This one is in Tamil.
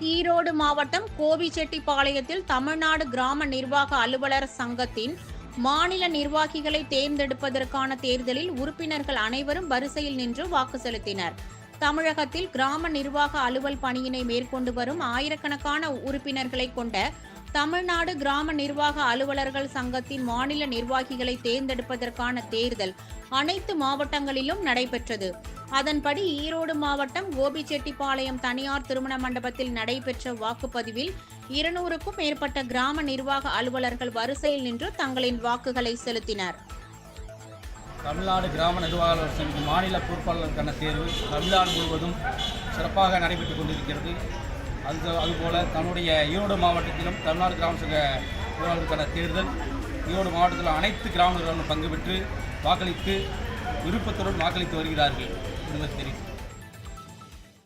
ஈரோடு மாவட்டம் கோபிச்செட்டிப்பாளையத்தில் தமிழ்நாடு கிராம நிர்வாக அலுவலர் சங்கத்தின் மாநில நிர்வாகிகளை தேர்ந்தெடுப்பதற்கான தேர்தலில் உறுப்பினர்கள் அனைவரும் வரிசையில் நின்று வாக்கு செலுத்தினர். தமிழகத்தில் கிராம நிர்வாக அலுவல் பணியினை மேற்கொண்டு வரும் ஆயிரக்கணக்கான உறுப்பினர்களை கொண்ட தமிழ்நாடு கிராம நிர்வாக அலுவலர்கள் சங்கத்தின் மாநில நிர்வாகிகளை தேர்ந்தெடுப்பதற்கான தேர்தல் அனைத்து மாவட்டங்களிலும் நடைபெற்றது. அதன்படி ஈரோடு மாவட்டம் கோபிச்செட்டிப்பாளையம் தனியார் திருமண மண்டபத்தில் நடைபெற்ற வாக்குப்பதிவில் இருநூறுக்கும் மேற்பட்ட கிராம நிர்வாக அலுவலர்கள் வரிசையில் நின்று தங்களின் வாக்குகளை செலுத்தினர். தமிழ்நாடு கிராம நிர்வாக மாநில பொறுப்பாளருக்கான தேர்வு தமிழ்நாடு முழுவதும் சிறப்பாக நடைபெற்றுக் கொண்டிருக்கிறது. அது அதுபோல தன்னுடைய ஈரோடு மாவட்டத்திலும் தமிழ்நாடு கிராம சங்க தேர்தல் ஈரோடு மாவட்டத்தில் அனைத்து கிராம நிர்வாகங்களும் பங்கு பெற்று வாக்களித்து விருப்பத்துடன் வாக்களித்து வருகிறார்கள். என்பது தெரியும்.